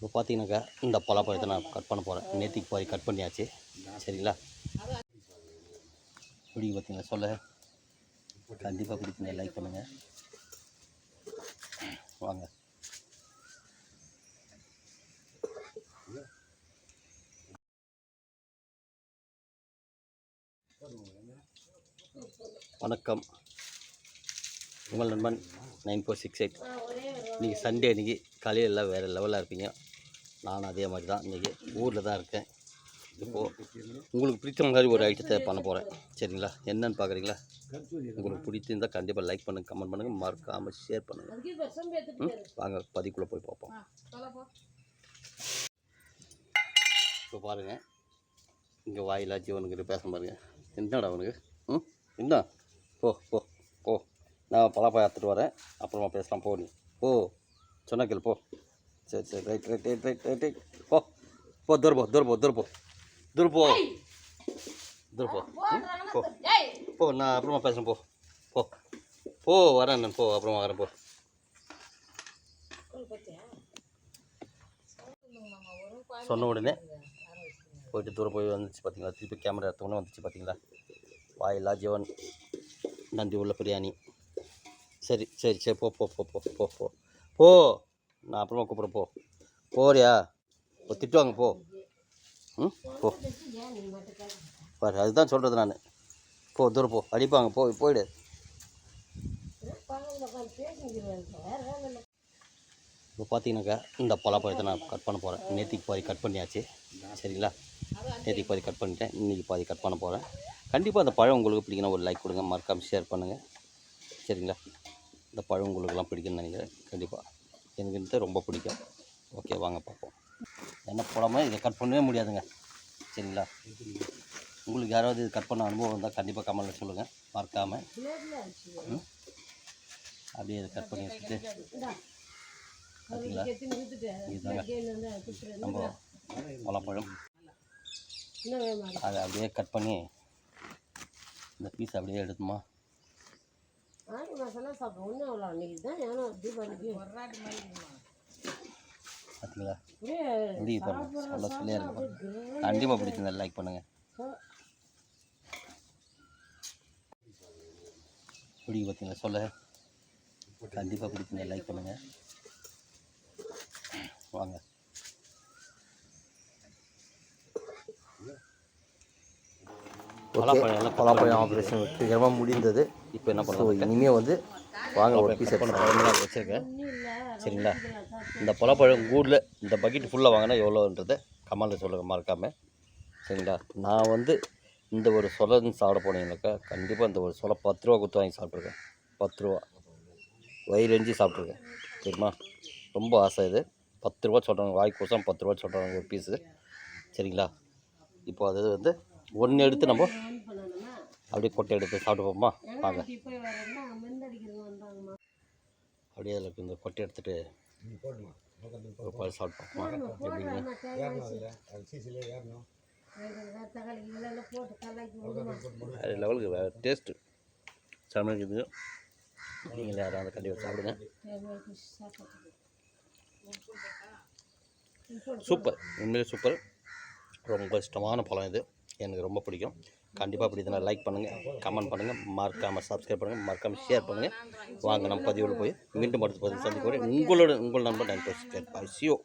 இப்போ பார்த்தீங்கன்னாக்கா இந்த பலாப்பழத்தை நான் கட் பண்ண போகிறேன் நேற்றுக்கு பாதி கட் பண்ணியாச்சு. சரிங்களா? எப்படி பார்த்தீங்களா சொல்ல. கண்டிப்பாக பிடிக்குங்க. லைக் பண்ணுங்கள் வாங்க. வணக்கம். உங்கள் நண்பன் நைன் ஃபோர் சிக்ஸ் எயிட். இன்றைக்கி சண்டே அன்றைக்கி காலையில் எல்லாம் வேறு லெவலில் இருப்பீங்க. நானும் அதே மாதிரி தான். இன்றைக்கி ஊரில் தான் இருக்கேன். இப்போது உங்களுக்கு பிடித்த மாதிரி ஒரு ஐட்டத்தை பண்ண போகிறேன் சரிங்களா? என்னன்னு பார்க்குறீங்களா? உங்களுக்கு பிடிச்சிருந்தால் கண்டிப்பாக லைக் பண்ணுங்கள் கமெண்ட் பண்ணுங்கள் மறக்காமல் ஷேர் பண்ணுங்கள் ம்? வாங்க பதிக்குள்ளே போய் பார்ப்போம். இப்போ பாருங்கள் இங்கே வாயிலா ஜீவனுக்கு பேச பாருங்க. என்னடா அவனுக்கு ம்? என்ன? போ போ போ. நான் பலாப்பழம் எடுத்துகிட்டு வரேன். அப்புறமா பேசலாம். போ நீ. போ. சொன்னா கேள் போ. சரி சரி right right right right right right போ போ தூர போ தூர போ தூர போ. தூர போ. நான் அப்புறமா பேசுகிறேன் போ. போ. போ வரேன் நான் போ அப்புறமா வரேன் போ. சொன்ன உடனே போயிட்டு தூரம் போய் வந்துச்சு பார்த்தீங்களா திருப்பி கேமரா எடுத்தோடனே வந்துச்சு பார்த்தீங்களா வாயிலா ஜீவன் நந்தி உள்ள பிரியாணி. சரி சரி சரி போ போ போ போ போ போ போ. நான் அப்புறமா கூப்பிட்றேன் போ. போறியா? இப்போ திட்டுவாங்க போ. ம்? போ. பாரு அதுதான் சொல்கிறது நான். போ தூரம் போ. அடிப்பாங்க போ போயிடு. இப்போ பார்த்தீங்கன்னாக்கா இந்த பலாப்பழத்தை நான் கட் பண்ண போகிறேன் நேற்றுக்கு பாதி கட் பண்ணியாச்சு. சரிங்களா? நேற்றுக்கு பாதி கட் பண்ணிட்டேன். இன்றைக்கி பாதி கட் பண்ண போகிறேன் கண்டிப்பாக அந்த பழம் உங்களுக்கு பிடிக்கணும் ஒரு லைக் கொடுங்க. மறக்காமல் ஷேர் பண்ணுங்கள் சரிங்களா? இந்த பழம் உங்களுக்குலாம் பிடிக்கும்னு நினைக்கிறேன். கண்டிப்பாக எனக்கு ரொம்ப பிடிக்கும். ஓகே வாங்க பார்ப்போம். என்ன போடாமல் இதை கட் பண்ணவே முடியாதுங்க. சரிங்களா? உங்களுக்கு யாராவது இது கட் பண்ண அனுபவம் இருந்தால் கண்டிப்பாக கமெண்ட்டில் சொல்லுங்கள் மறக்காமல் ம்? அப்படியே இதை கட் பண்ணி வச்சுட்டு. பார்த்தீங்களா? இதுதாங்க. நம்ம பழப்பழம். அதை அப்படியே கட் பண்ணி இந்த பீஸ் அப்படியே எடுத்துமா? ஆடி மாதம்லாம் சாப்பிடும் ஒன்றும் அவ்வளோ அன்றைக்கி தான் ஏன்னா தீபாவளிக்கு. பார்த்தீங்களா அப்படியே எப்படி பாருங்க. சொல்ல கண்டிப்பாக பிடிச்சிருந்தா லைக் பண்ணுங்கள் பிடிக்கும் பார்த்தீங்களா சொல்ல. கண்டிப்பாக பிடிச்சிருந்தா லைக் பண்ணுங்கள் வாங்க பலாப்பழம் ஆப்ரேஷன் வெற்றிகரமாக முடிந்தது. இப்போ என்ன பண்ணுவோம் இனிமேல் வந்து வாங்க ஒரு பீஸ் பழமெல்லாம் வச்சுருக்கேன் சரிங்களா? இந்த பலாப்பழம் கூடில் இந்த பக்கெட் ஃபுல்லாக வாங்கினா எவ்வளோன்றதை கமெண்டில் சொல்லுங்க மறக்காமல் சரிங்களா? நான் வந்து இந்த ஒரு சொலன்னு சாப்பிட போனீங்கன்னாக்கா கண்டிப்பாக இந்த ஒரு சொலை பத்து ரூபா கொடுத்து வாங்கி சாப்பிட்ருக்கேன். பத்து ரூபா. வயிறு எஞ்சி சாப்பிட்ருக்கேன். சரிம்மா ரொம்ப ஆசை இது. பத்து ரூபா சொல்கிறாங்க வாய் கோசம் பத்து ரூபா சொல்கிறாங்க ஒரு பீஸு சரிங்களா? இப்போ அது வந்து ஒன்று எடுத்து நம்ம அப்படியே கொட்டை எடுத்து சாப்பிட்டு போமா வாங்க. அப்படியே அதில் இந்த கொட்டை எடுத்துகிட்டு ஒரு பால் சாப்பிட்டோம் எப்படிங்க தக்காளி இதெல்லாம் போட்டு கலாக்கி விடுமா வேறு லெவலுக்கு வேறு டேஸ்ட்டு செம்மையாக இருக்குது. நீங்கள் யாராவது கண்டிப்பாக சாப்பிடுங்க. சாப்பிட்டு சூப்பர். உண்மையிலே சூப்பர். ரொம்ப இஷ்டமான பழம் இது. எனக்கு ரொம்ப பிடிக்கும். கண்டிப்பாக பிடித்தனா லைக் பண்ணுங்கள் கமெண்ட் பண்ணுங்கள் மறக்காமல் சப்ஸ்கிரைப் பண்ணுங்கள் மறக்காமல் ஷேர் பண்ணுங்கள் வாங்க நம்ம பதிவில் போய் மீண்டும் அடுத்த பதிவு சந்திக்கிறேன் உங்களோட உங்கள் நண்பர் நைன் பர்சன்ட் பாய் சியோ